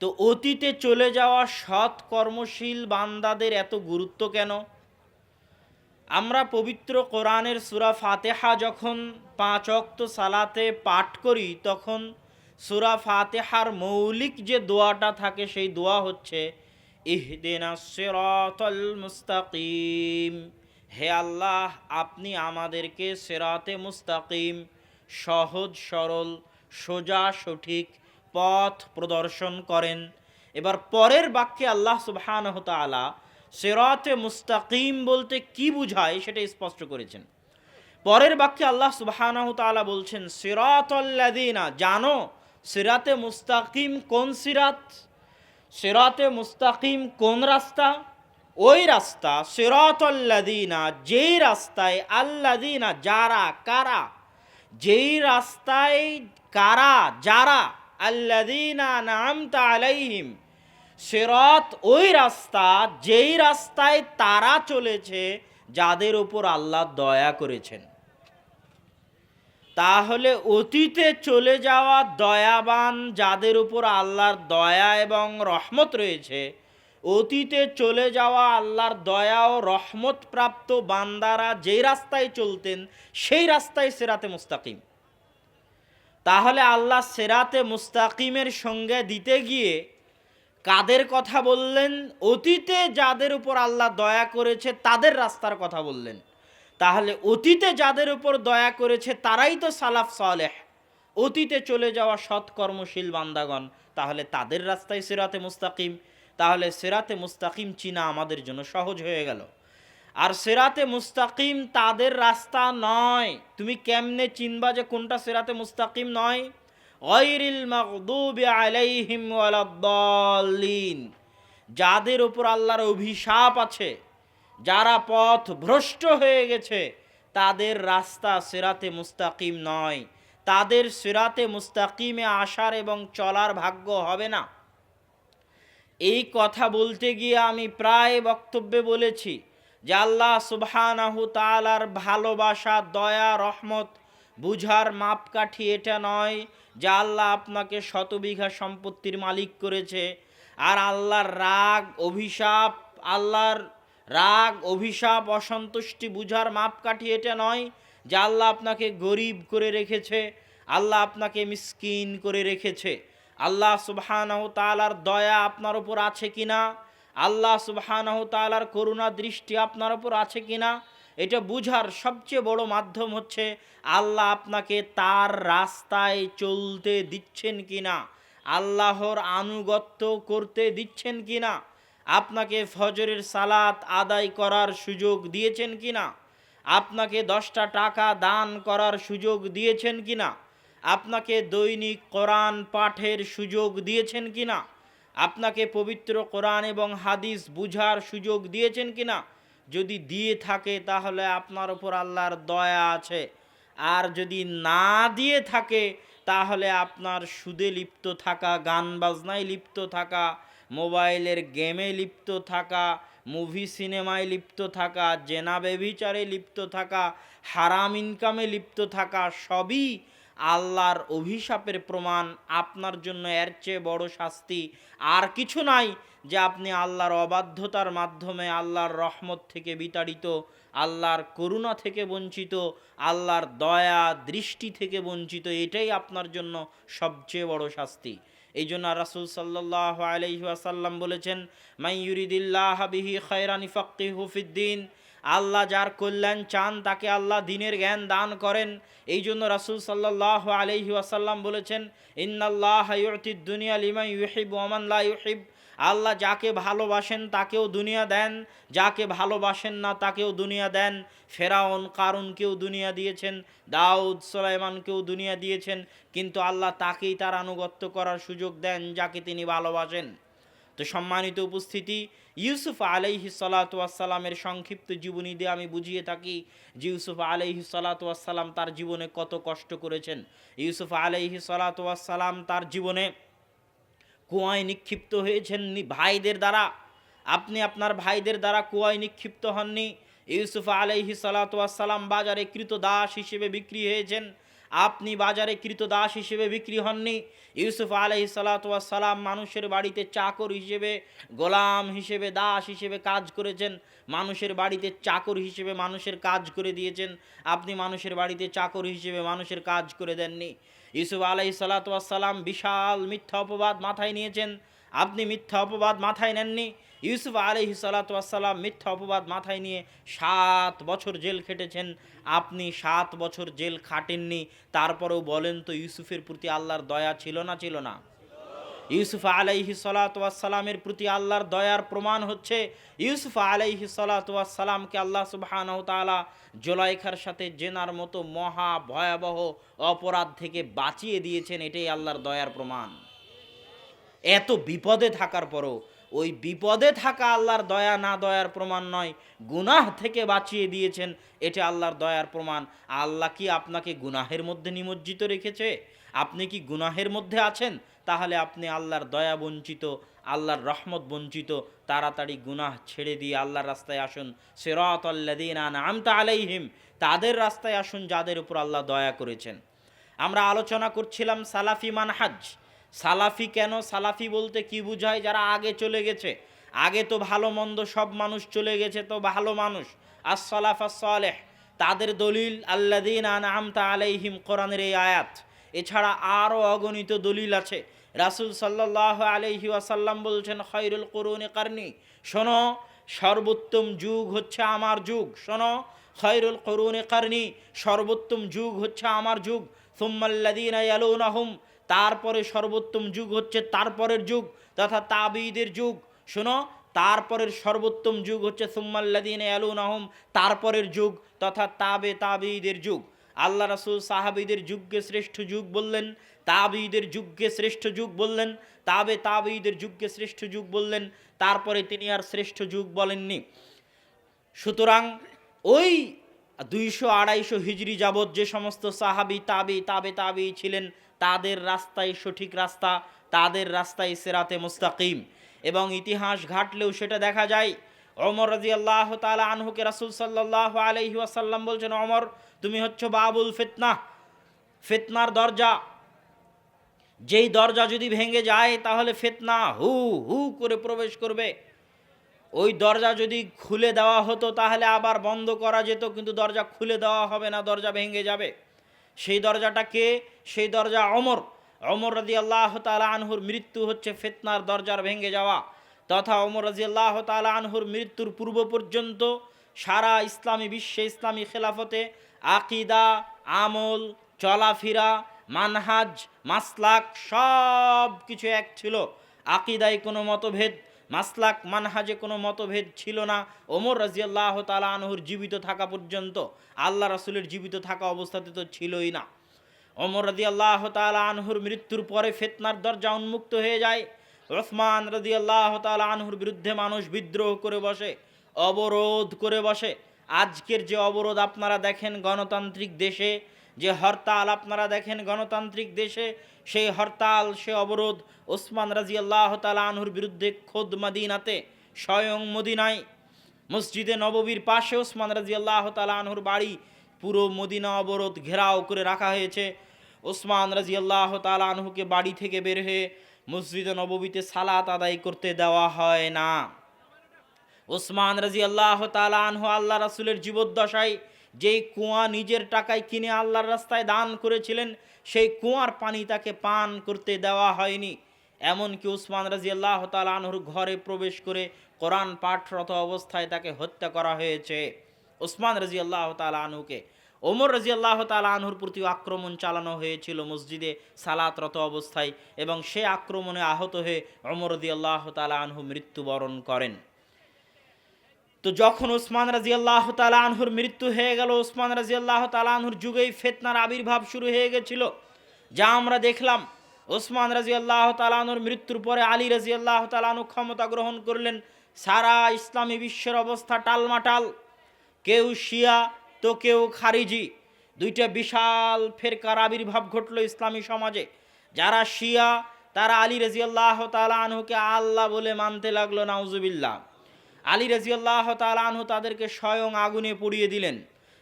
তো অতীতে চলে যাওয়া সৎ কর্মশীল বান্দাদের এত গুরুত্ব কেন? আমরা পবিত্র কোরআনের সুরা ফাতেহা যখন পাঁচ অক্ত সালাতে পাঠ করি, তখন সুরা ফাতেহার মৌলিক যে দোয়াটা থাকে, সেই দোয়া হচ্ছে, ইহদিনা মুস্তাকিম। হে আল্লাহ, আপনি আমাদেরকে সেরাতে মুস্তাকিম, সহজ, সরল, সোজা, সঠিক পথ প্রদর্শন করেন। এবার পরের বাক্যে আল্লাহ সুবহানাহ তাআলা সেরাতে মুস্তাকিম বলতে কি বুঝায় সেটা স্পষ্ট করেছেন। পরের বাক্যে আল্লাহ সুবহানাহ তাআলা বলছেন, সিরাতাল্লাযিনা জানো, সিরাতে মুস্তাকিম কোন সিরাত? সিরাতে মুস্তাকিম কোন রাস্তা? ওই রাস্তা, সিরাতাল্লাযিনা, যেই রাস্তায় আল্লাযিনা, যারা, কারা? যেই রাস্তায় কারা, যারা? আল্লাযিনা নামতা আলাইহিম, সিরাত ওই রাস্তা, যেই রাস্তায় তারা চলেছে, যাদের উপর আল্লাহ দয়া করেছেন। তাহলে অতীতে চলে যাওয়া দয়াবান, যাদের উপর আল্লাহর দয়া এবং রহমত রয়েছে, অতীতে চলে যাওয়া আল্লাহর দয়া ও রহমত প্রাপ্ত বান্দারা যেই রাস্তায় চলতেন, সেই রাস্তায় সেরাতে মুস্তাকিম। তাহলে আল্লাহ সেরাতে মুস্তাকিমের সঙ্গে দিতে গিয়ে কাদের কথা বললেন? অতীতে যাদের উপর আল্লাহ দয়া করেছে, তাদের রাস্তার কথা বললেন। তাহলে অতীতে যাদের উপর দয়া করেছে, তারাই তো সালাফ সালেহ। অতীতে চলে যাওয়া সৎকর্মশীল বান্দাগণ, তাহলে তাদের রাস্তায় সেরাতে মুস্তাকিম। তাহলে সেরাতে মুস্তাকিম চিনা আমাদের জন্য সহজ হয়ে গেল। আর সেরাতে মুস্তাকিম তাদের রাস্তা নয়। তুমি কেমনে চিনবা যে কোনটা সেরাতে মুস্তাকিম নয়? যাদের উপর আল্লাহর অভিশাপ আছে, যারা পথ ভ্রষ্ট হয়ে গেছে, তাদের রাস্তা সেরাতে মুস্তাকিম নয়। তাদের সেরাতে মুস্তাকিমে আসার এবং চলার ভাগ্য হবে না। এই কথা বলতে গিয়ে আমি প্রায় বক্তব্যে বলেছি যে আল্লাহ সুবহানাহু তালার ভালোবাসা, দয়া, রহমত বুঝার মাপকাঠি এটা নয় যে আল্লাহ আপনাকে শত বিঘা সম্পত্তির মালিক করেছে। আর আল্লাহর রাগ, অভিশাপ, আল্লাহর রাগ, অভিশাপ, অসন্তুষ্টি বুঝার মাপকাঠি এটা নয় যে আল্লাহ আপনাকে গরিব করে রেখেছে, আল্লাহ আপনাকে মিসকিন করে রেখেছে। আল্লাহ সুবহানাহু তাআলার দয়া আপনার উপর আছে কিনা? আল্লাহ সুবহানাহু তাআলার করুণা দৃষ্টি আপনার ওপর আছে কিনা, এটা বুঝার সবচেয়ে বড় মাধ্যম হচ্ছে আল্লাহ আপনাকে তার রাস্তায় চলতে দিচ্ছেন কিনা, আল্লাহর আনুগত্য করতে দিচ্ছেন কিনা, আপনাকে ফজরের সালাত আদায় করার সুযোগ দিয়েছেন কিনা, আপনাকে দশটা টাকা দান করার সুযোগ দিয়েছেন কিনা, আপনাকে দৈনিক কোরআন পাঠের সুযোগ দিয়েছেন কিনা আপনাকে পবিত্র কোরআন এবং হাদিস বুঝার সুযোগ দিয়েছেন কিনা? যদি দিয়ে থাকে, তাহলে আপনার উপর আল্লাহর দয়া আছে। আর যদি না দিয়ে থাকে, তাহলে আপনার সুদে লিপ্ত থাকা, গান বাজনায় লিপ্ত থাকা, মোবাইলের গেমে লিপ্ত থাকা, মুভি সিনেমায় লিপ্ত থাকা, জেনা বেবিচারে লিপ্ত থাকা, হারাম ইনকামে লিপ্ত থাকা, সবই আল্লাহর অভিশাপের প্রমাণ আপনার জন্য এর চেয়ে বড় শাস্তি আর কিছু নাই যে আপনি আল্লাহর অবাধ্যতার মাধ্যমে আল্লাহর রহমত থেকে বিতাড়িত, আল্লাহর করুণা থেকে বঞ্চিত, আল্লাহর দয়া, দৃষ্টি থেকে বঞ্চিত। এটাই আপনার জন্য সবচেয়ে বড় শাস্তি। এই জন্য রাসুল সাল্লাহ আলহি আসাল্লাম বলেছেন মাই ইউরিদিল্লাহ বিহি খয়রানি ফক্কি হুফিদ্দিন আল্লাহ যার কল্যাণ চান, তাকে আল্লাহ দিনের জ্ঞান দান করেন। এই জন্য রাসুল সাল্লাহ আলহি আসাল্লাম বলেছেন, ইন্নাল্লাহ আল্লাহ যাকে ভালোবাসেন, তাকেও দুনিয়া দেন। যাকে ভালোবাসেন না, তাকেও দুনিয়া দেন। ফেরাউন কারুনকেও দুনিয়া দিয়েছেন। দাউদ সোলাইমানকেও দুনিয়া দিয়েছেন। কিন্তু আল্লাহ তাকেই তার আনুগত্য করার সুযোগ দেন, যাকে তিনি ভালোবাসেন। তো সম্মানিত উপস্থিতি, ইউসুফ আলাইহি সালাতামের সংক্ষিপ্ত জীবনী দিয়ে আমি বুঝিয়ে থাকি যে ইউসুফ আলাইহি সালাতাম তার জীবনে কত কষ্ট করেছেন। ইউসুফ আলাইহি সালাতাম তার জীবনে কুয়ায় নিক্ষিপ্ত হয়েছেন ভাইদের দ্বারা। আপনি আপনার ভাইদের দ্বারা কুয়ায় নিক্ষিপ্ত হননি। ইউসুফ আলাইহি সালাতাম বাজারে কৃত দাস হিসেবে বিক্রি হয়েছেন। আপনি বাজারে কৃতদাস হিসেবে বিক্রি হননি। ইউসুফ আলহি সালাম মানুষের বাড়িতে চাকর হিসেবে, গোলাম হিসেবে, দাস হিসেবে কাজ করেছেন। মানুষের বাড়িতে চাকর হিসেবে মানুষের কাজ করে দিয়েছেন। আপনি মানুষের বাড়িতে চাকর হিসেবে মানুষের কাজ করে দেননি। ইউসুফ আলহি সালাম বিশাল মিথ্যা অপবাদ মাথায় নিয়েছেন। আপনি মিথ্যা অপবাদ মাথায় নেননি। ইউসুফ আলহি সালাতাম মিথ্যা অপবাদ মাথায় নিয়ে সাত বছর জেল খেটেছেন। আপনি সাত বছর জেল খাটেননি। তারপরেও বলেন তো, ইউসুফের প্রতি আল্লাহর দয়া ছিল না ছিল না? ইউসুফ আলাইহি সালাতামের প্রতি আল্লাহর দয়ার প্রমাণ হচ্ছে, ইউসুফ আলাইহি সালাতামকে আল্লাহ সুবাহান তালা জোলাইখার সাথে জেনার মতো মহা ভয়াবহ অপরাধ থেকে বাঁচিয়ে দিয়েছেন। এটাই আল্লাহর দয়ার প্রমাণ। এত বিপদে থাকার পরও ওই বিপদে থাকা আল্লাহর দয়া না দয়ার প্রমাণ নয়, গুনাহ থেকে বাঁচিয়ে দিয়েছেন, এটা আল্লাহর দয়ার প্রমাণ। আল্লাহ কি আপনাকে গুনাহের মধ্যে নিমজ্জিত রেখেছে? আপনি কি গুনাহের মধ্যে আছেন? তাহলে আপনি আল্লাহর দয়া বঞ্চিত, আল্লাহর রহমত বঞ্চিত, তাড়াতাড়ি গুনাহ ছেড়ে দিয়ে আল্লাহর রাস্তায় আসুন। সেরত আল্লাদিন আমতা আলাইহিম, তাদের রাস্তায় আসুন যাদের উপর আল্লাহ দয়া করেছেন। আমরা আলোচনা করছিলাম সালাফি মানহাজ সালাফি কেন? সালাফি বলতে কি বুঝায়? যারা আগে চলে গেছে। আগে তো ভালো মন্দ সব মানুষ চলে গেছে তো ভালো মানুষ। আসসালাফ সালেহ তাদের দলিল আল্লাদিন আন আমতা আলাইহিম কোরআনের এই আয়াত। এছাড়া আরও অগণিত দলিল আছে। রাসুল সাল্লাহ আলহি আসাল্লাম বলছেন খৈরুল করুন কারনি। শোনো, সর্বোত্তম যুগ হচ্ছে আমার যুগ। শোনো খৈরুল করুন কারনি। সর্বোত্তম যুগ হচ্ছে আমার যুগ। সুম্মাল্লাদিন আলুনাহুম তারপরে সর্বোত্তম যুগ হচ্ছে তারপরের যুগ তথা তাবিদের যুগ। শোনো, তারপরের সর্বোত্তম যুগ হচ্ছে সুম্মাল্লাদিন আলুন আহম তারপরের যুগ তথা তাবে তাবিদের যুগ। আল্লাহ রাসুল সাহাবিদের যুগকে শ্রেষ্ঠ যুগ বললেন তাবিদের যুগকে শ্রেষ্ঠ যুগ বললেন, তাবে তাবিদের যুগকে শ্রেষ্ঠ যুগ বললেন, তারপরে তিনি আর শ্রেষ্ঠ যুগ বলেননি। সুতরাং ওই দুইশো আড়াইশো হিজড়ি যাবৎ যে সমস্ত সাহাবি, তাবি, তাবে, তাবি ছিলেন তাদের রাস্তায় সঠিক রাস্তা, তাদের রাস্তায় সেরাতে মুস্তাকিম। এবং ইতিহাস ঘাটলেও সেটা দেখা যায়। অমর রাজি আল্লাহ তালা আনহুকে রাসুল সাল্লাহ আলহি আসাল্লাম বলছেন অমর তুমি হচ্ছ বাবুল ফেতনা, ফেতনার দরজা। যেই দরজা যদি ভেঙে যায়, তাহলে ফেতনা হু হু করে প্রবেশ করবে। ওই দরজা যদি খুলে দেওয়া হতো, তাহলে আবার বন্ধ করা যেত, কিন্তু দরজা খুলে দেওয়া হবে না, দরজা ভেঙে যাবে। সেই দরজাটা কে সেই দরজা অমর। অমর রাজি আল্লাহ তালা আনহুর মৃত্যু হচ্ছে ফেতনার দরজার ভেঙে যাওয়া। তথা অমর রাজি আল্লাহ তালা আনহুর মৃত্যুর পূর্ব পর্যন্ত সারা ইসলামী বিশ্বে ইসলামী খেলাফতে আকিদা, আমল, চলাফেরা, মানহাজ, মাসলাক সব কিছু এক ছিল। আকিদায় কোনো মতভেদ মাসলাক মানহাজে কোনো মতভেদ ছিল না। ওমর রাজিয়াল্লাহ তালা আনহুর জীবিত থাকা পর্যন্ত আল্লাহ রাসুলের জীবিত থাকা অবস্থাতে তো ছিলই না। ওমর রাজি আল্লাহ তালা আনহুর মৃত্যুর পরে ফেতনার দরজা উন্মুক্ত হয়ে যায়। রসমান রাজি আল্লাহ তালা আনহুর বিরুদ্ধে মানুষ বিদ্রোহ করে বসে, অবরোধ করে বসে। আজকের যে অবরোধ আপনারা দেখেন গণতান্ত্রিক দেশে যে হরতাল আপনারা দেখেন গণতান্ত্রিক দেশে, সেই হরতাল, সে অবরোধ ওসমান রাজি আল্লাহ তালা আনহুর বিরুদ্ধে খোদ মদিনাতে, স্বয়ং মদিনায়। মসজিদে নববীর পাশে ওসমান রাজি আল্লাহ তালা আনহুর বাড়ি, পুরো মদিনা অবরোধ ঘেরাও করে রাখা হয়েছে। ওসমান রাজি আল্লাহ তালা আনহুকে বাড়ি থেকে বের হয়ে মসজিদে নববীতে সালাত আদায় করতে দেওয়া হয় না। ওসমান রাজি আল্লাহ তালা আনহু আল্লাহ রাসুলের জীবদ্দশায় যেই কুয়া নিজের টাকায় কিনে আল্লাহর রাস্তায় দান করেছিলেন, সেই কুয়ার পানি তাকে পান করতে দেওয়া হয়নি। এমনকি উসমান রাজি আল্লাহ তালানহুর ঘরে প্রবেশ করে কোরআন পাঠরত অবস্থায় তাকে হত্যা করা হয়েছে। ওসমান রাজি আল্লাহ তালানহুকে ওমর রাজি আল্লাহ তালানহুর প্রতি আক্রমণ চালানো হয়েছিল মসজিদে সালাতরত অবস্থায় এবং সে আক্রমণে আহত হয়ে ওমর রাজি আল্লাহ তালানহু মৃত্যুবরণ করেন। তো যখন ওসমান রাজি আল্লাহ আনহুর মৃত্যু হয়ে গেল, ওসমান রাজি আল্লাহ আনহুর যুগেই ফেতনার আবির্ভাব শুরু হয়ে গেছিল। যা আমরা দেখলাম, ওসমান রাজি আল্লাহ তালানুর মৃত্যুর পরে আলী রাজি আল্লাহ তালানু ক্ষমতা গ্রহণ করলেন সারা ইসলামী বিশ্বের অবস্থা টালমাটাল। কেউ শিয়া তো কেউ খারিজি। দুইটা বিশাল ফেরকার আবির্ভাব ঘটল ইসলামী সমাজে। যারা শিয়া, তারা আলী রাজি আল্লাহ তালানহুকে আল্লাহ বলে মানতে লাগল, নাউজুবিল্লাহ। আলী রাজিয়াল্লাহ তালানহু তাদেরকে স্বয়ং আগুনে পুড়িয়ে দিলেন।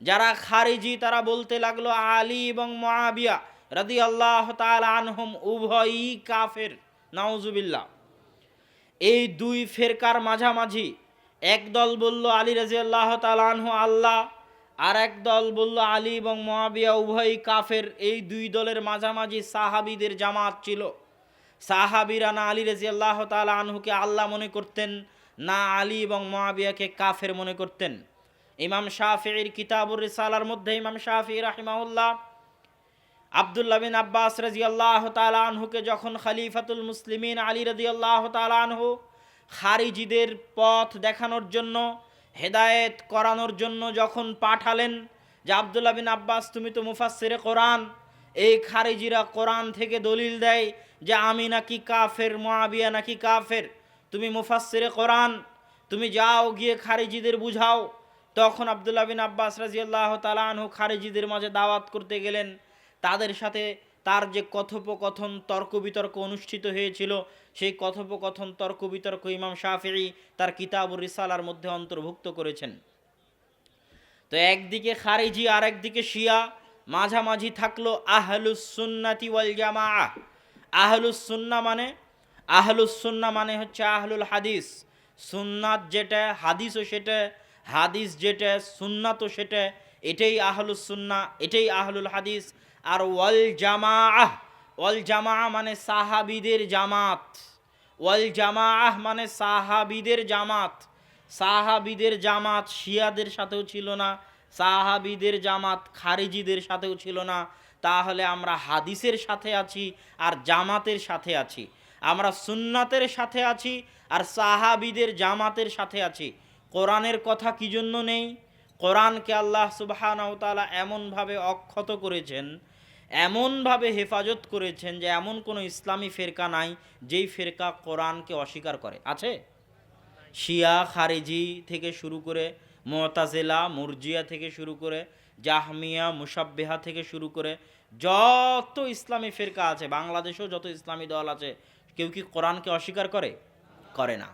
যারা খারিজি, তারা বলতে লাগল, আলী এবং মহাবিয়া রাদি আল্লাহ আনহম উভয়ই কাফের, নাউজুবিল্লাহ। এই দুই ফেরকার মাঝামাঝি, এক দল বলল, আলী রাজি আল্লাহ তালানহু আল্লাহ, আর এক দল বলল, আলী এবং মহাবিয়া উভয়ই কাফের। এই দুই দলের মাঝামাঝি সাহাবিদের জামাত ছিল। সাহাবিরা না আলী রাজি আল্লাহ তালা আনহুকে আল্লাহ মনে করতেন না আলী এবং মহাবিয়াকে কাফের মনে করতেন। ইমাম শাফির কিতাবুর রিসালার মধ্যে ইমাম শাফি রাহিমাউল্লাহ আবদুল্লাহ বিন আব্বাস রাজি আল্লাহ আনহুকে যখন খলিফাতুল মুসলিমিন আলী রাজি আল্লাহ আনহু খারিজিদের পথ দেখানোর জন্য, হেদায়েত করানোর জন্য যখন পাঠালেন যে আবদুল্লাহ বিন আব্বাস, তুমি তো মুফাসসিরে কোরআন, এই খারিজিরা কোরআন থেকে দলিল দেয় যে আমি নাকি কাফের মোয়াবিয়া নাকি কাফের। তুমি মুফাসসিরে কোরআন, তুমি যাও গিয়ে খারিজিদের বুঝাও। তখন আবদুল্লাহ বিন আব্বাস রাজিয়াল্লাহ তালানহু খারিজিদের মাঝে দাওয়াত করতে গেলেন। তাদের সাথে তার যে কথোপকথন তর্ক বিতর্ক অনুষ্ঠিত হয়েছিল, সেই কথোপকথন তর্ক বিতর্ক ইমাম শাফিঈ তার কিতাবুর রিসালার মধ্যে অন্তর্ভুক্ত করেছেন। তো একদিকে খারিজি আর একদিকে শিয়া, মাঝামাঝি থাকল আহলুস সুন্নাতি ওয়াল জামা আহলুস সুন্না মানে আহলুস সুন্না মানে হচ্ছে আহলুল হাদিস। সুন্নাত যেটা, হাদিসও সেটা, হাদিস যেটা, সুন্নাতও সেটা, এটাই আহলুস সুন্না, এটাই আহলুল হাদিস। আর ওয়াল জামা আহ ওয়াল জামা মানে সাহাবিদের জামাত। ওয়াল জামা আহ মানে সাহাবিদের জামাত। সাহাবিদের জামাত শিয়াদের সাথেও ছিল না, সাহাবিদের জামাত খারিজিদের সাথেও ছিল না। তাহলে আমরা হাদিসের সাথে আছি আর জামাতের সাথে আছি। আমরা সুন্নাতের সাথে আছি আর সাহাবিদের জামাতের সাথে আছি। কোরআনের কথা কি জন্য নেই? কোরআনকে আল্লাহ সুবাহানাউতালা এমনভাবে অক্ষত করেছেন, এমনভাবে হেফাজত করেছেন যে এমন কোনো ইসলামী ফেরকা নাই যেই ফেরকা কোরআনকে অস্বীকার করে। আছে? শিয়া, খারেজি থেকে শুরু করে, মোতাজেলা, মুরজিয়া থেকে শুরু করে, জাহমিয়া মুসাব্বেহা থেকে শুরু করে যত ইসলামী ফেরকা আছে, বাংলাদেশেও যত ইসলামী দল আছে কেউ কি কোরআনকে অস্বীকার করে? করে না।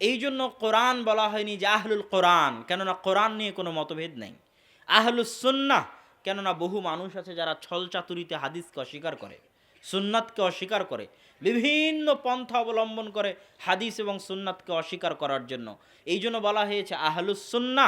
এই জন্য কোরআন বলা হয়নি যে আহলুল কোরআন, কেননা কোরআন নিয়ে কোনো মতভেদ নেই। আহলুস সুন্নাহ, কেননা বহু মানুষ আছে যারা ছল চাতুরিতে হাদিসকে অস্বীকার করে, সুন্নাতকে অস্বীকার করে, বিভিন্ন পন্থা অবলম্বন করে হাদিস এবং সুন্নাতকে অস্বীকার করার জন্য। এই জন্য বলা হয়েছে আহলুস সুন্না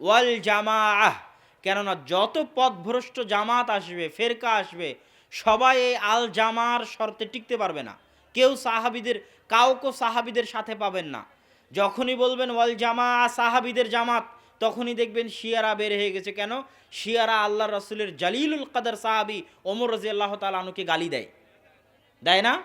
ওয়াল জামাআহ, কেননা যত পথভ্রষ্ট জামাত আসবে, ফেরকা আসবে, সবাই এই আল জামার শর্তে টিকতে পারবে না। কেউ সাহাবিদের, কাউকে সাহাবিদের সাথে পাবেন না। যখনই বলবেন, ওয়াল জামা সাহাবিদের জামাত, তখনই দেখবেন শিয়ারা বের হয়ে গেছে। কেন? শিয়ারা আল্লাহ রসুলের জালিলুল কাদার সাহাবি ওমর রাজি আল্লাহ তালানুকে গালি দেয়। দেয় না?